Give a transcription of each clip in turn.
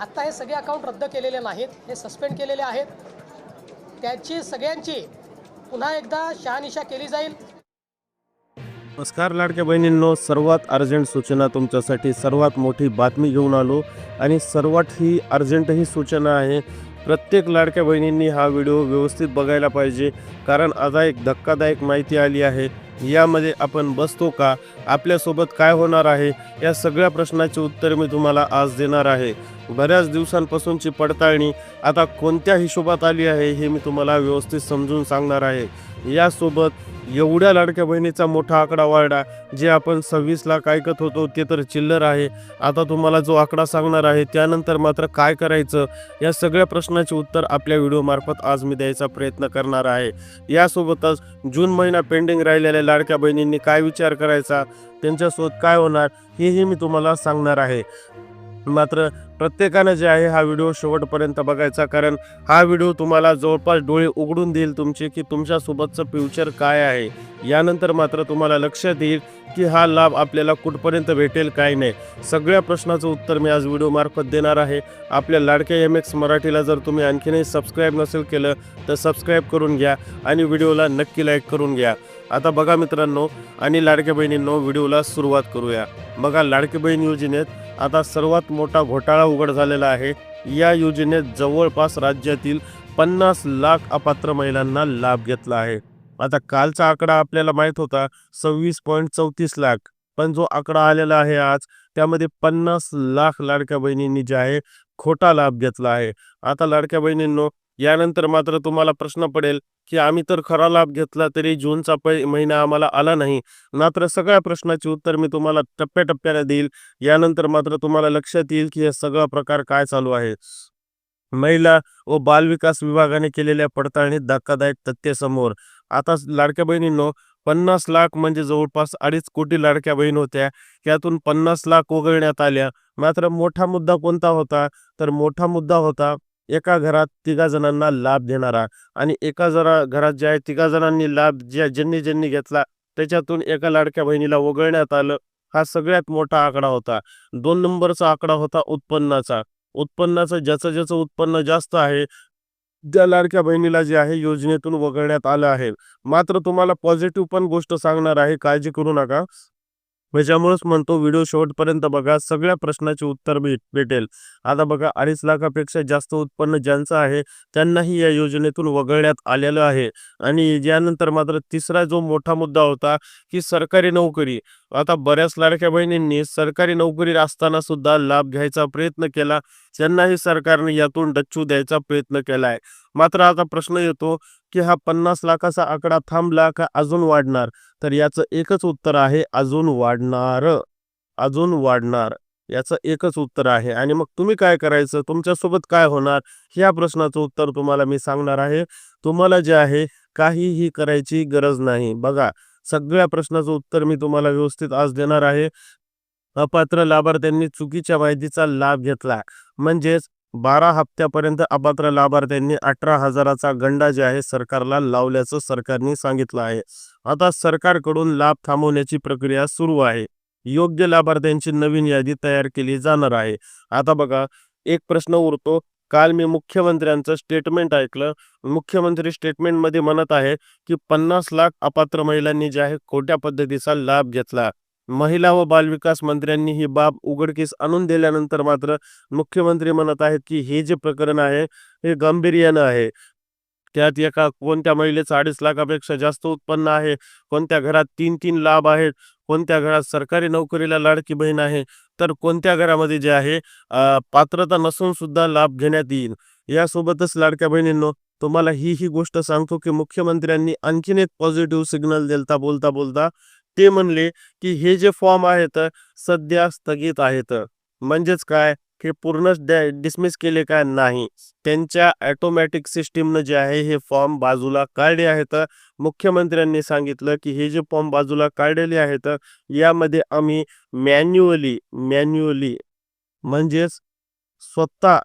आत्ता हे सगळे अकाउंट रद्द केलेले नाहीत हे सस्पेंड केलेले आहेत. त्याची सगळ्यांची पुन्हा एकदा शहानिशा केली जाईल. नमस्कार लाडक्या बहिणींनो सर्वात अर्जंट सूचना तुमच्यासाठी सर्वात मोठी बातमी घेऊन आलो आणि सर्वात ही अर्जंट ही सूचना आहे प्रत्येक लाडक्या बहिणींनी हा व्हिडिओ व्यवस्थित बघायला पाहिजे कारण आता एक धक्कादायक माहिती आली आहे. यामध्ये आपण बसतो का आपल्यासोबत काय होणार आहे या सगळ्या प्रश्नाचे उत्तर मी तुम्हाला आज देणार आहे. बऱ्याच दिवसांपासूनची पडताळणी आता कोणत्या हिशोबात आली आहे हे मी तुम्हाला व्यवस्थित समजून सांगणार आहे. यासोबत एवढ्या लाडक्या बहिणीचा मोठा आकडा वाढला जे आपण सव्वीस लाख ऐकत होतो ते तर चिल्लर आहे. आता तुम्हाला जो आकडा सांगणार आहे त्यानंतर मात्र काय करायचं या सगळ्या प्रश्नाचे उत्तर आपल्या व्हिडिओमार्फत आज मी द्यायचा प्रयत्न करणार आहे. यासोबतच जून महिना पेंडिंग राहिलेल्या लाडक्या बहिणींनी काय विचार करायचा त्यांच्यासोबत काय होणार हेही मी तुम्हाला सांगणार आहे. मात्र प्रत्येकानं जे आहे हा व्हिडिओ शेवटपर्यंत बघायचा. कारण हा व्हिडिओ तुम्हाला जवळपास डोळे उघडून देईल तुमचे की तुमच्यासोबतचं फ्युचर काय आहे. यानंतर मात्र तुम्हाला लक्षात येईल की हा लाभ आपल्याला कुठपर्यंत भेटेल काय नाही. सगळ्या प्रश्नाचं उत्तर मी आज व्हिडिओमार्फत देणार आहे. आपल्या लाडक्या एम एक्स मराठीला जर तुम्ही आणखीनही सबस्क्राईब नसेल केलं तर सबस्क्राईब करून घ्या आणि व्हिडिओला नक्की लाईक करून घ्या. आता बघा मित्रांनो आणि लाडक्या बहिणींनो व्हिडिओला सुरुवात करूया. बघा लाडकी बहीण योजनेत आता सर्वात मोठा घोटाळा उघड झालेला आहे. या योजनेत जवळपास राज्यातील पन्नास लाख अपात्र महिलांना लाभ घेतला आहे. आता कालचा आकडा आपल्याला माहीत होता सव्वीस पॉईंट चौतीस लाख. पण जो आकडा आलेला आहे आज त्यामध्ये पन्नास लाख लाडक्या बहिणींनी जे आहे खोटा लाभ घेतला आहे. आता लाडक्या बहिणींनो यानंतर मात्र तुम्हाला प्रश्न पडेल की आम्ही तर खरा लाभ घेतला तरी जूनचा पै महिना आम्हाला आला नाही. मात्र सगळ्या प्रश्नाची उत्तर मी तुम्हाला टप्प्याटप्प्याने देईल. यानंतर मात्र तुम्हाला लक्षात येईल की हे सगळा प्रकार काय चालू आहे. महिला व बालविकास विभागाने केलेल्या पडताळणीत धक्कादायक तथ्य समोर. आता लाडक्या बहिणींनो पन्नास लाख म्हणजे जवळपास अडीच कोटी लाडक्या बहीण होत्या. त्यातून पन्नास लाख वगळण्यात आल्या. मात्र मोठा मुद्दा कोणता होता? तर मोठा मुद्दा होता एका घरात तिघा जणांना लाभ देणारा आणि एका जरा घरात जे आहे तिघा जणांनी लाभ ज्या ज्यांनी ज्यांनी घेतला त्याच्यातून एका लाडक्या बहिणीला वगळण्यात आलं. हा सगळ्यात मोठा आकडा होता. दोन नंबरचा आकडा होता उत्पन्नाचा. उत्पन्नाचं ज्याचं ज्याचं उत्पन्न जास्त आहे त्या लाडक्या बहिणीला जे आहे योजनेतून वगळण्यात आलं आहे. मात्र तुम्हाला पॉझिटिव्ह पण गोष्ट सांगणार आहे काळजी करू नका. त्याच्यामुळेच म्हणतो व्हिडिओ शेवटपर्यंत बघा सगळ्या प्रश्नाचे उत्तर भेट भेटेल. आता बघा अडीच लाखापेक्षा जास्त उत्पन्न ज्यांचं आहे त्यांनाही या योजनेतून वगळण्यात आलेलं आहे. आणि यानंतर मात्र तिसरा जो मोठा मुद्दा होता की सरकारी नोकरी. आता बऱ्याच लाडक्या बहिणींनी सरकारी नोकरी असताना सुद्धा लाभ घ्यायचा प्रयत्न केला. त्यांनाही सरकारने यातून डच्चू द्यायचा प्रयत्न केलाय. मात्र आता प्रश्न येतो की हा पन्नास लाखाचा आकडा थांबला का अजून वाढणार? तर याचं एकच उत्तर आहे अजून वाढणार. अजून वाढणार. याचं एकच उत्तर आहे. आणि मग तुम्ही काय करायचं? तुमच्यासोबत काय होणार? ह्या प्रश्नाचं उत्तर तुम्हाला मी सांगणार आहे. तुम्हाला जे आहे काहीही करायची गरज नाही. बघा सगळ्या प्रश्नाचं उत्तर मी तुम्हाला व्यवस्थित आज देणार आहे. अपात्र लाभार्थ्यांनी चुकीच्या माहितीचा लाभ घेतला. म्हणजेच बारा हप्त्यापर्यंत अपात्र लाभार्थ्यांनी अठरा हजाराचा गंडा जे आहे सरकारला लावल्याचं सरकारने सांगितलं आहे. आता सरकारकडून लाभ थांबवण्याची प्रक्रिया सुरू आहे. योग्य लाभार्थ्यांची नवीन यादी तयार केली जाणार आहे. आता बघा एक प्रश्न उरतो. काल मी मुख्यमंत्र्यांचं स्टेटमेंट ऐकलं. मुख्यमंत्री स्टेटमेंटमध्ये म्हणत आहे की पन्नास लाख अपात्र महिलांनी जे आहे खोट्या पद्धतीचा लाभ घेतला. महिला व बालविकास मंत्र्यांनी ही बाब उघडकीस आणून दिल्यानंतर मात्र मुख्यमंत्री म्हणत आहेत की हे जे प्रकरण आहे हे गांभीर्यानं आहे. त्यात एका कोणत्या महिलेचं अडीच लाखापेक्षा जास्त उत्पन्न आहे कोणत्या घरात तीन तीन लाभ आहेत कोणत्या घरात सरकारी नोकरीला लाडकी बहीण आहे तर कोणत्या घरामध्ये जे आहे पात्रता नसून सुद्धा लाभ घेण्यात येईल. यासोबतच लाडक्या बहिणींनो तुम्हाला ही ही गोष्ट सांगतो की मुख्यमंत्र्यांनी आणखीन एक पॉझिटिव्ह सिग्नल दिलता बोलता बोलता ते म्हणले की हे जे फॉर्म आहेत सध्या स्थगित आहेत. म्हणजेच काय? हे पूर्णच डिसमिस केले काय नाही. त्यांच्या ॲटोमॅटिक सिस्टीमनं जे आहे हे फॉर्म बाजूला काढले आहेत. मुख्यमंत्र्यांनी सांगितलं की हे जे फॉर्म बाजूला काढलेले आहेत यामध्ये आम्ही मॅन्युअली मॅन्युअली म्हणजेच स्वतः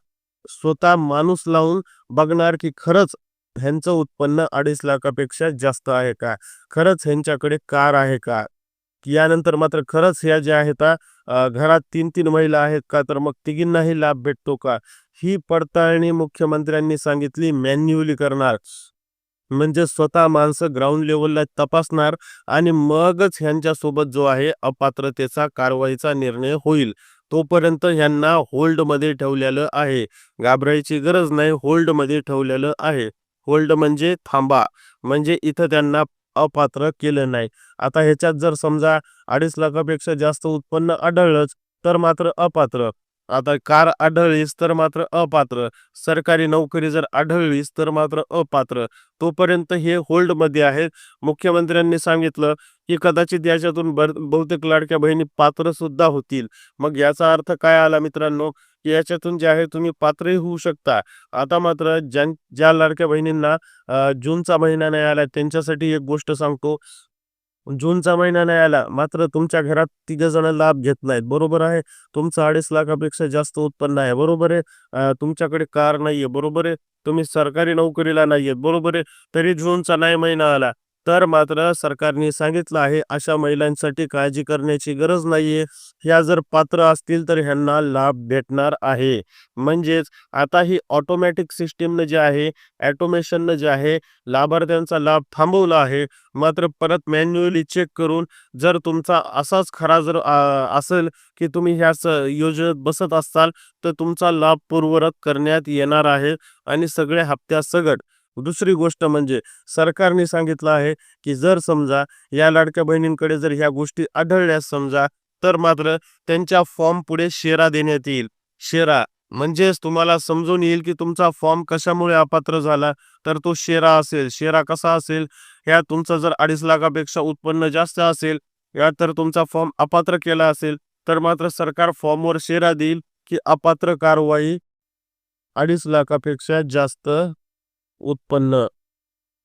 स्वतः माणूस लावून बघणार की खरंच ह्यांचं उत्पन्न अडीच लाखापेक्षा जास्त आहे का? खरंच ह्यांच्याकडे कार आहे का? यानंतर मात्र खरंच ह्या ज्या आहेत घरात तीन तीन महिला आहेत का? तर मग तिघींनाही लाभ भेटतो का? ही पडताळणी मुख्यमंत्र्यांनी सांगितली मॅन्युअली करणार. म्हणजे स्वतः माणसं ग्राउंड लेवलला तपासणार आणि मगच ह्यांच्यासोबत जो आहे अपात्रतेचा कारवाईचा निर्णय होईल. तोपर्यंत ह्यांना होल्डमध्ये ठेवलेलं आहे. घाबरायची गरज नाही होल्डमध्ये ठेवलेलं आहे. होल्ड म्हणजे थांबा. म्हणजे इथं त्यांना अपात्र केलं नाही. आता ह्याच्यात जर समजा अडीच लाखापेक्षा जास्त उत्पन्न आढळलंच तर मात्र अपात्र. आता कार आढळलीस तर मात्र अपात्र. सरकारी नोकरी जर आढळलीस तर मात्र अपात्र. तोपर्यंत हे होल्डमध्ये आहेत. मुख्यमंत्र्यांनी सांगितलं की कदाचित याच्यातून बहुतेक लाडक्या बहिणी पात्र सुद्धा होतील. मग याचा अर्थ काय आला मित्रांनो? की याच्यातून जे आहे तुम्ही पात्रही होऊ शकता. आता मात्र ज्या ज्या लाडक्या बहिणींना जूनचा महिना नाही आला त्यांच्यासाठी एक गोष्ट सांगतो. जूनचा महिना नाही आला मात्र तुमच्या घरात तिघ जण लाभ घेत नाहीत. बरोबर आहे? तुमचं अडीच लाखापेक्षा जास्त उत्पन्न आहे. बरोबर आहे? तुमच्याकडे कार नाहीये. बरोबर आहे? तुम्ही सरकारी नोकरीला नाहीये बरोबर आहे? तरी जूनचा नाही महिना आला. तर मात्र सरकारने सांगितलं आहे अशा महिलांसाठी काळजी करण्याची गरज नाहीये. ह्या जर पात्र असतील तर ह्यांना लाभ भेटणार आहे. म्हणजेच आता ही ऑटोमॅटिक सिस्टीमनं जे आहे ॲटोमेशननं जे आहे लाभार्थ्यांचा लाभ थांबवला आहे. मात्र परत मॅन्युअली चेक करून जर तुमचा असाच खरा जर असेल की तुम्ही ह्या योजनेत बसत असाल तर तुमचा लाभ पूर्वरत करण्यात येणार आहे. आणि सगळ्या हप्त्यासगट दुसरी गोष्ट म्हणजे सरकारने सांगितलं आहे की जर समजा या लाडक्या बहिणींकडे जर ह्या गोष्टी आढळल्यास समजा तर मात्र त्यांच्या फॉर्म पुढे शेरा देण्यात येईल. शेरा म्हणजेच तुम्हाला समजून येईल की तुमचा फॉर्म कशामुळे अपात्र झाला तर तो शेरा असेल. शेरा कसा असेल? ह्या तुमचं जर अडीच लाखापेक्षा उत्पन्न जास्त असेल या तर तुमचा फॉर्म अपात्र केला असेल तर मात्र सरकार फॉर्मवर शेरा देईल की अपात्र कारवाई अडीच लाखापेक्षा जास्त उत्पन्न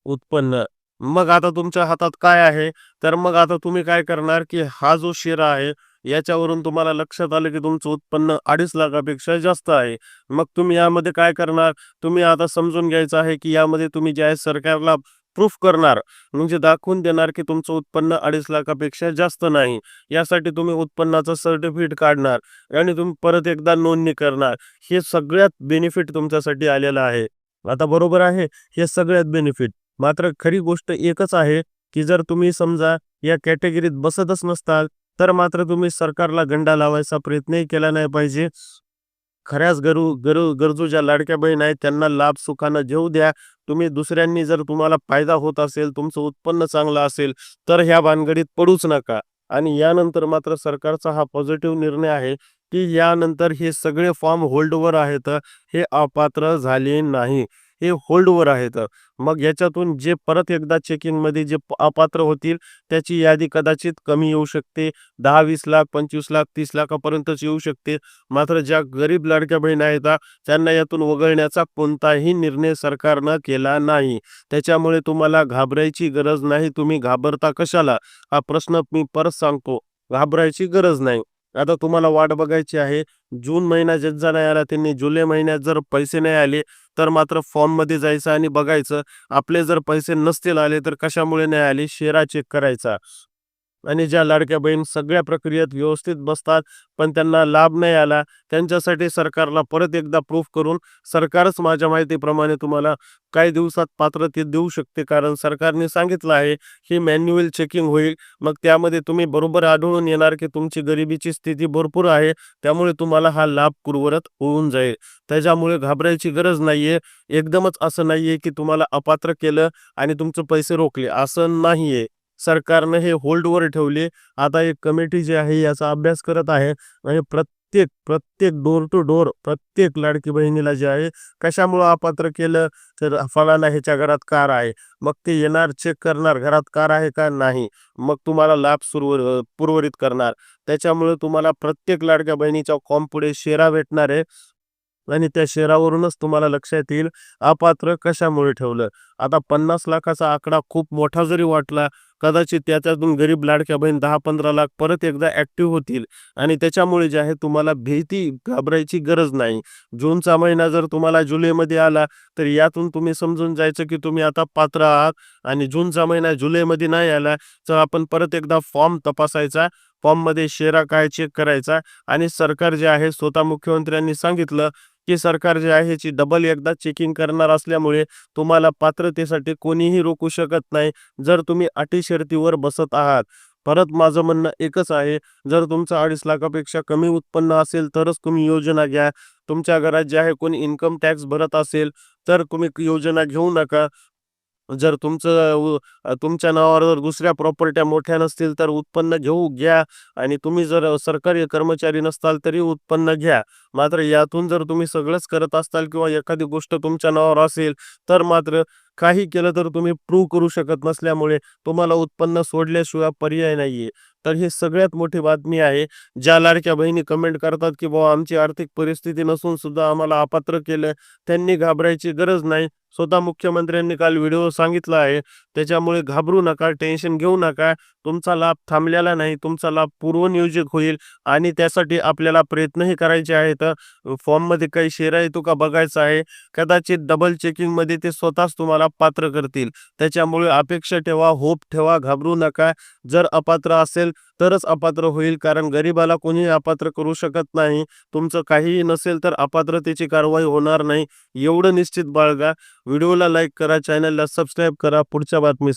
उत्पन्न. मग आता तुमच्या हातात काय आहे? तर मग आता तुम्ही काय करणार की हा जो शेरा आहे याच्यावरून तुम्हाला लक्षात आलं की तुमचं उत्पन्न अडीच लाखापेक्षा जास्त आहे. मग तुम्ही यामध्ये काय करणार? तुम्ही आता समजून घ्यायचं आहे की यामध्ये तुम्ही जे आहे सरकारला प्रूफ करणार. म्हणजे दाखवून देणार की तुमचं उत्पन्न अडीच लाखापेक्षा जास्त नाही. यासाठी तुम्ही उत्पन्नाचं सर्टिफिकेट काढणार आणि तुम्ही परत एकदा नोंदणी करणार. हे सगळ्यात बेनिफिट तुमच्यासाठी आलेलं आहे. आता बरोबर आहे हे सगळ्यात बेनिफिट मात्र खरी गोष्ट एकच आहे की जर तुम्ही समजा या कॅटेगरीत बसतच नसताल तर मात्र तुम्ही सरकारला गंडा लावायचा प्रयत्नही केला नाही पाहिजे. खऱ्याच गरु गरू गरजू ज्या लाडक्या बहीण आहेत त्यांना लाभ सुखानं घेऊ द्या. तुम्ही दुसऱ्यांनी जर तुम्हाला फायदा होत असेल तुमचं उत्पन्न चांगलं असेल तर ह्या भानगडीत पडूच नका. आणि यानंतर मात्र सरकारचा हा पॉझिटिव्ह निर्णय आहे की यानंतर हे सगळे फॉर्म होल्डवर आहेत. हे अपात्र झाले नाही. हे होल्डवर आहेत. मग याच्यातून जे परत एकदा चेकिंगमध्ये जे अपात्र होतील त्याची यादी कदाचित कमी येऊ शकते. दहा वीस लाख पंचवीस लाख तीस लाखापर्यंतच येऊ शकते. मात्र ज्या गरीब लाडक्या बहीण आहेत त्यांना यातून वगळण्याचा कोणताही निर्णय सरकारनं केला नाही. त्याच्यामुळे तुम्हाला घाबरायची गरज नाही. तुम्ही घाबरता कशाला? हा प्रश्न मी परत सांगतो. घाबरायची गरज नाही. आता तुम्हाला वाट बघायची आहे. जून महिना ज्यांचा नाही आला त्यांनी जुलै महिन्यात जर पैसे नाही आले तर मात्र फॉर्ममध्ये जायचं आणि बघायचं. आपले जर पैसे नसतील आले तर कशामुळे नाही आले? शेरा चेक करायचा. आणि ज्या लाडक्या बहीण सगळ्या प्रक्रियेत व्यवस्थित बसतात पण त्यांना लाभ नाही आला त्यांच्यासाठी सरकारला परत एकदा प्रूफ करून सरकारच माझ्या माहितीप्रमाणे तुम्हाला काही दिवसात पात्र ते देऊ शकते. कारण सरकारने सांगितलं आहे की मॅन्युअल चेकिंग होईल. मग त्यामध्ये तुम्ही बरोबर आढळून येणार की तुमची गरिबीची स्थिती भरपूर आहे. त्यामुळे तुम्हाला हा लाभ पूर्वरत होऊन जाईल. त्याच्यामुळे घाबरायची गरज नाहीये. एकदमच असं नाहीये की तुम्हाला अपात्र केलं आणि तुमचे पैसे रोखले. असं नाहीये. सरकारनं हे होल्डवर ठेवले. आता एक कमिटी जी आहे याचा अभ्यास करत आहे आणि प्रत्येक प्रत्येक डोर टू डोर प्रत्येक लाडकी बहिणीला जे आहे कशामुळं अपात्र केलं? तर फलाना ह्याच्या घरात कार आहे. मग ते येणार चेक करणार घरात कार आहे का नाही? मग तुम्हाला लाभ सुरव पुरवरित करणार. त्याच्यामुळे तुम्हाला प्रत्येक लाडक्या बहिणीच्या कॉम पुढे शेरा भेटणार आहे. आणि त्या शेरावरूनच तुम्हाला लक्षात येईल अपात्र कशामुळे ठेवलं? आता पन्नास लाखाचा आकडा खूप मोठा जरी वाटला कदाचित त्याच्यातून गरीब लाडक्या बहीण दहा पंधरा लाख परत एकदा ॲक्टिव्ह होतील आणि त्याच्यामुळे जे आहे तुम्हाला भीती घाबरायची गरज नाही. जूनचा महिना जर तुम्हाला जुलैमध्ये आला तर यातून तुम्ही समजून जायचं की तुम्ही आता पात्र आहात आणि जूनचा महिना जुलैमध्ये नाही आला तर आपण परत एकदा फॉर्म तपासायचा फॉर्ममध्ये शेरा काय चेक करायचा? आणि सरकार जे आहे स्वतः मुख्यमंत्र्यांनी सांगितलं की सरकार जे आहे ह्याची डबल एकदा चेकिंग करणार असल्यामुळे तुम्हाला पात्रतेसाठी कोणीही रोखू शकत नाही जर तुम्ही अटी शर्तीवर बसत आहात. परत माझं म्हणणं एकच आहे जर तुमचं अडीच लाखापेक्षा कमी उत्पन्न असेल तरच तुम्ही योजना घ्या. तुमच्या घरात जे आहे कोणी इन्कम टॅक्स भरत असेल तर तुम्ही योजना घेऊ नका. जर तुमचं तुमच्या नावावर जर दुसऱ्या प्रॉपर्ट्या मोठ्या नसतील तर उत्पन्न घेऊ घ्या. आणि तुम्ही जर सरकारी कर्मचारी नसताल तरी उत्पन्न घ्या. मात्र यातून जर तुम्ही सगळंच करत असताल किंवा एखादी गोष्ट तुमच्या नावावर असेल तर मात्र काही केलं तर तुम्ही प्रूव्ह करू शकत नसल्यामुळे तुम्हाला उत्पन्न सोडल्याशिवाय पर्याय नाहीये. तर ही सगळ्यात मोठी बातमी आहे. ज्या लाडक्या बहिणी कमेंट करतात की बाबा आमची आर्थिक परिस्थिती नसून सुद्धा आम्हाला अपात्र केलं. त्यांनी घाबरायची गरज नाही. स्वतः मुख्यमंत्र्यांनी काल व्हिडिओ सांगितला आहे. त्याच्यामुळे घाबरू नका टेन्शन घेऊ नका. तुमचा लाभ थांबलेला नाही तुमचा लाभ पूर्वनियोजित होईल आणि त्यासाठी आपल्याला प्रयत्नही करायचे आहेत. फॉर्ममध्ये काही शेरा येतो का बघायचा आहे? कदाचित डबल चेकिंगमध्ये ते स्वतःच तुम्हाला पात्र करतील. त्याच्यामुळे अपेक्षा ठेवा होप ठेवा घाबरू नका. जर अपात्र असेल तरच अपात्र होईल. कारण गरिबाला कोणी अपात्र करू शकत नाही. तुमचं काहीही नसेल तर अपात्रतेची कारवाई होणार नाही. एवढं निश्चित बाळगा. व्हिडिओला लाईक करा चॅनलला सबस्क्राईब करा. पुढच्या बातमी